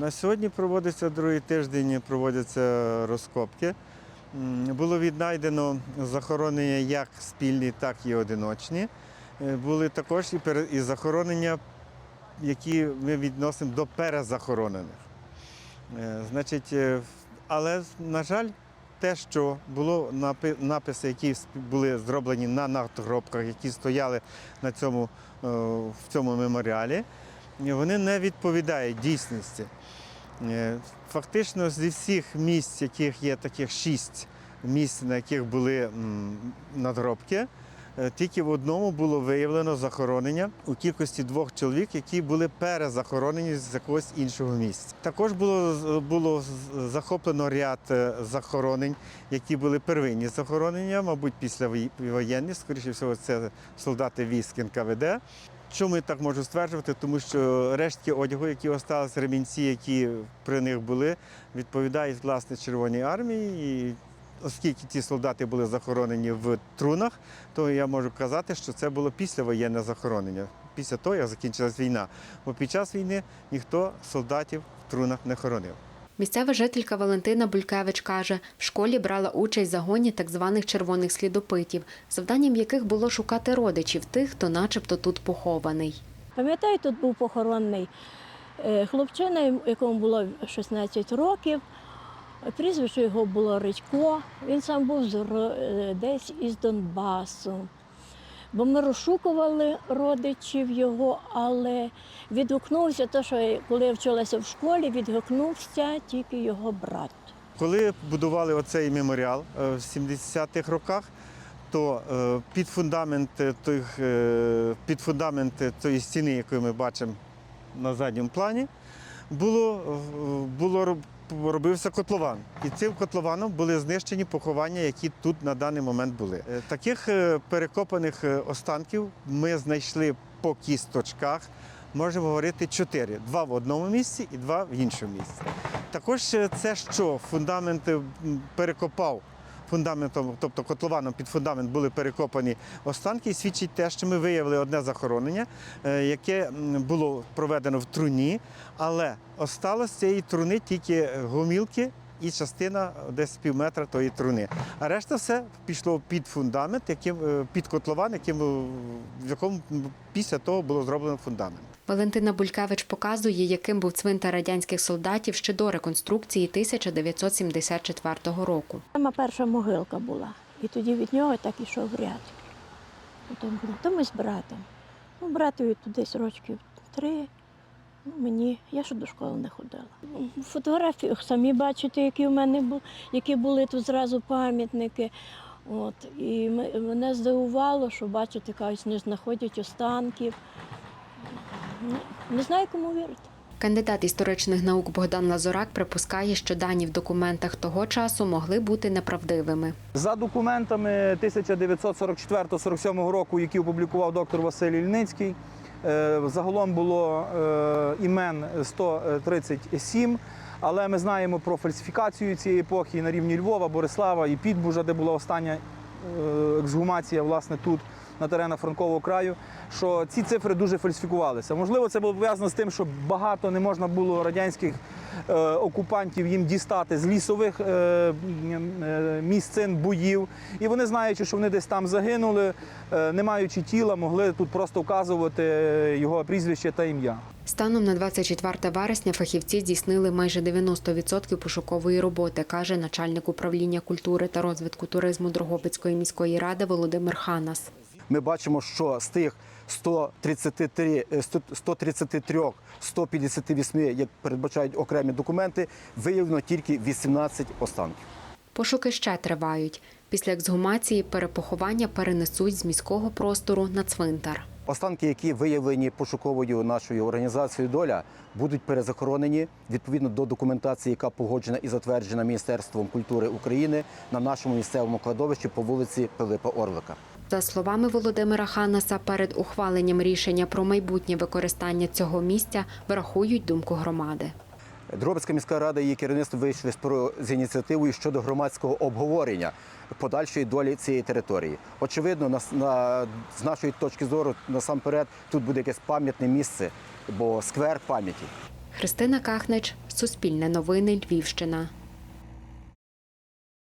На сьогодні проводиться другий тиждень, проводяться розкопки. Було віднайдено захоронення як спільні, так і одиночні. Е, Були також і захоронення, які ми відносимо до перезахоронених. Е, Значить, е, але, на жаль, те, що було написи, які були зроблені на надгробках, які стояли на цьому, в цьому меморіалі, вони не відповідають дійсності. Е, Фактично зі всіх місць, яких є таких шість місць, на яких були м, надгробки, е, тільки в одному було виявлено захоронення у кількості двох чоловік, які були перезахоронені з якогось іншого місця. Також було, було захоплено ряд е, захоронень, які були первинні захоронення, мабуть, після воєнні, скоріше всього, це солдати військ НКВД. Чому я так можу стверджувати? Тому що рештки одягу, які залишилися, ремінці, які при них були, відповідають власне Червоній армії. І оскільки ті солдати були захоронені в трунах, то я можу казати, що це було післявоєнне захоронення, після того, як закінчилась війна. Бо під час війни ніхто солдатів в трунах не хоронив. Місцева жителька Валентина Булькевич каже, в школі брала участь в загоні так званих червоних слідопитів, завданням яких було шукати родичів тих, хто начебто тут похований. Пам'ятаю, тут був похоронений е, хлопчина, якому було 16 років. Прізвище його було Редько. Він сам був е, десь із Донбасу. Бо ми розшукували родичів його, але відгукнувся, те, що коли я вчилася в школі, відгукнувся тільки його брат. Коли будували оцей меморіал е, в 70-х роках, то е, під фундамент тих, е, під фундамент тої стіни, яку ми бачимо на задньому плані, було, було робився котлован. І цим котлованом були знищені поховання, які тут на даний момент були. Е, Таких е, перекопаних е, останків ми знайшли по кісточках. Можемо говорити чотири: два в одному місці і два в іншому місці. Також це що фундамент перекопав фундаментом, тобто котлованом під фундамент були перекопані останки, і свідчить те, що ми виявили одне захоронення, е, яке було проведено в труні, але осталось цієї труни тільки гомілки. І частина десь пів метра тої труни. А решта все пішло під фундамент, яким е, під котлован, яким в якому після того було зроблено фундамент. Валентина Булькевич показує, яким був цвинтар радянських солдатів ще до реконструкції 1974 року. Сама перша могилка була. І тоді від нього так ішов ряд. Потім то ми з братом. Ну, братові тут десь рочків три. Ну, мені, я ще до школи не ходила. В фотографіях самі бачите, які в мене були, які були тут зразу пам'ятники. От. І мене здивувало, що бачите, кажуть, не знаходять останків. Ну, Не знаю, кому вірити. Кандидат історичних наук Богдан Лазурак припускає, що дані в документах того часу могли бути неправдивими. За документами 1944-47 року, які опублікував доктор Василь Ільницький, е, загалом було е, імен 137, але ми знаємо про фальсифікацію цієї епохи на рівні Львова, Борислава і Підбужа, де була остання е, ексгумація власне тут. На теренах Франкового краю, що ці цифри дуже фальсифікувалися. Можливо, це було пов'язано з тим, що багато не можна було радянських е, окупантів їм дістати з лісових е, е, місцин боїв. І вони, знаючи, що вони десь там загинули, е, не маючи тіла, могли тут просто вказувати його прізвище та ім'я. Станом на 24 вересня фахівці здійснили майже 90% пошукової роботи, каже начальник управління культури та розвитку туризму Дрогобицької міської ради Володимир Ханас. Ми бачимо, що з тих 133, е, 100 133 158, як передбачають окремі документи, виявлено тільки 18 останків. Пошуки ще тривають. Після ексгумації перепоховання перенесуть з міського простору на цвинтар. Останки, які виявлені пошуковою нашою організацією доля, будуть перезахоронені відповідно до документації, яка погоджена і затверджена Міністерством культури України на нашому місцевому кладовищі по вулиці Пилипа Орлика. За словами Володимира Ханаса, перед ухваленням рішення про майбутнє використання цього місця врахують думку громади. Дробицька міська рада і її керівництво вийшли з ініціативою щодо громадського обговорення подальшої долі цієї території. Очевидно, на, на, з нашої точки зору, насамперед, тут буде якесь пам'ятне місце, бо сквер пам'яті. Христина Кахнич, Суспільне новини, Львівщина.